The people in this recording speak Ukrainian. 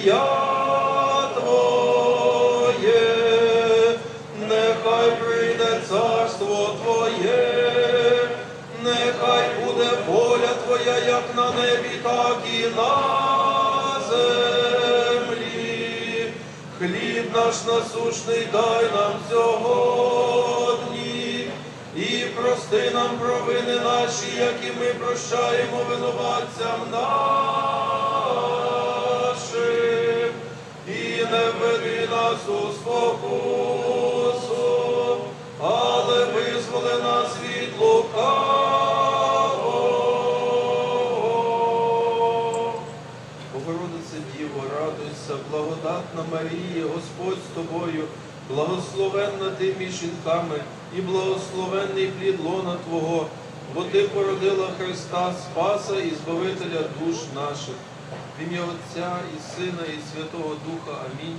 ім'я Твоє, нехай прийде царство Твоє, нехай буде воля Твоя, як на небі, так і на землі. Хліб наш насушний дай нам сьогодні, і прости нам провини наші, які ми прощаємо винуватцям нашим, не нас у спокусу, але визволи нас від лукавого. Діво, радуйся, благодатна Марія, Господь з тобою, благословенна ти між жінками і благословенний плід лона Твого, бо ти породила Христа, Спаса і Збавителя душ наших. В ім'я Отця і Сина, і Святого Духа. Амінь.